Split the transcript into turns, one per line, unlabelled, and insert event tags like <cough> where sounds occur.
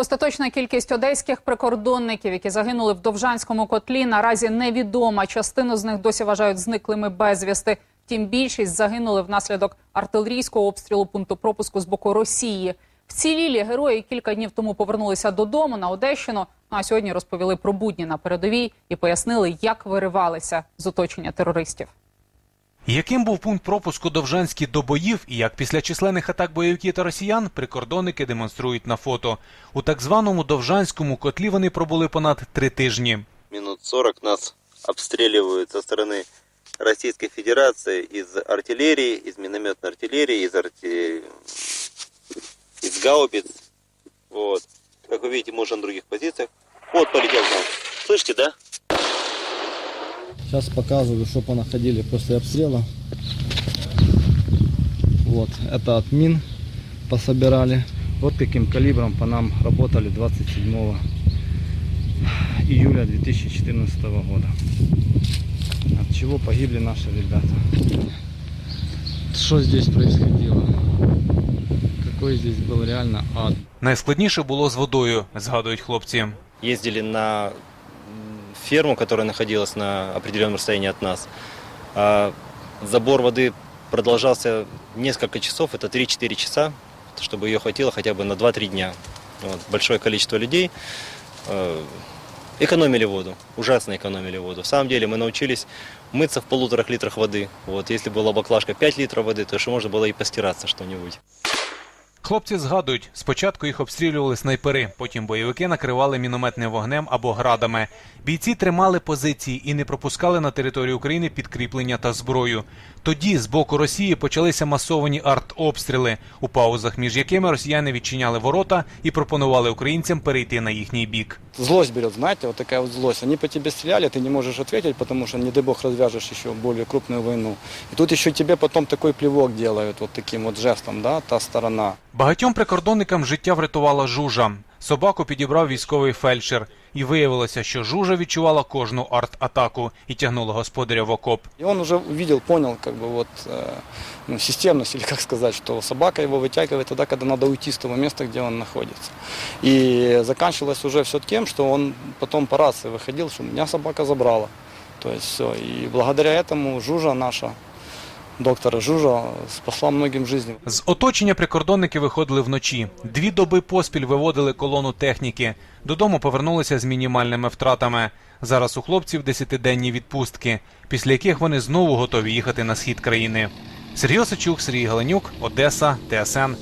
Остаточна кількість одеських прикордонників, які загинули в Довжанському котлі, наразі невідома. Частину з них досі вважають зниклими безвісти. Втім, більшість загинули внаслідок артилерійського обстрілу пункту пропуску з боку Росії. Вцілілі герої кілька днів тому повернулися додому на Одещину. Ну а сьогодні розповіли про будні на передовій і пояснили, як виривалися з оточення терористів
Яким був пункт пропуску Довжанський до боїв і як після численних атак бойовиків та росіян прикордонники демонструють на фото. У так званому Довжанському котлі вони пробули понад три тижні.
минут 40 нас обстреливают со стороны Российской Федерации из артиллерии, из минометной артиллерии, из, арти... из гаубиц. Вот. Как вы видите, мы уже на других позициях. Вот полетел к нам. Слышите, да?
Сейчас показываю, что понаходили после обстрела. Вот, это от мин пособирали. Вот каким калибром по нам работали 27 июля 2014 года. От чего погибли наши ребята. Что здесь происходило? Какой здесь был реально ад.
Найскладніше було з водою, згадують хлопці.
ездили на ферму, которая находилась на определенном расстоянии от нас. А забор воды продолжался несколько часов, это 3-4 часа, чтобы ее хватило хотя бы на 2-3 дня. Вот, большое количество людей э, экономили воду, ужасно экономили воду. В самом деле мы научились мыться в полуторах литрах воды. Вот, если была баклажка 5 литров воды, то еще можно было и постираться что-нибудь.
Хлопці згадують, спочатку їх обстрілювали снайпери, потім бойовики накривали мінометним вогнем або градами. Бійці тримали позиції і не пропускали на територію України підкріплення та зброю. Тоді з боку Росії почалися масовані артобстріли, у паузах між якими росіяни відчиняли ворота і пропонували українцям перейти на їхній бік.
Злость берет, знаете, вот такая вот злость. Они по тебе стреляли, ты не можешь ответить, потому что, не дай бог, развяжешь еще более крупную войну. И тут еще тебе потом такой плевок делают, вот таким вот жестом, да, та сторона.
Багатьом прикордонникам життя врятувала жужа. Собаку підібрав військовий фельдшер, і виявилося, що жужа відчувала кожну арт-атаку і тягнула господаря в окоп.
И он уже увидел, понял, как бы вот, э, ну, системность, <laughs> или как сказать, что собака его вытягивает тогда, когда надо уйти с того места, где он находится. И заканчивалось уже все тем, что он потом по рации выходил, что меня собака забрала. То есть все. И благодаря этому Жужа наша, доктора Жужа, спасла многим жизням.
З оточення прикордонники виходили вночі. Дві доби поспіль виводили колону техніки. Додому повернулися з мінімальними втратами. Зараз у хлопців десятиденні відпустки, після яких вони знову готові їхати на схід країни. Сергій Осичук, Сергій Галенюк, Одеса, ТСН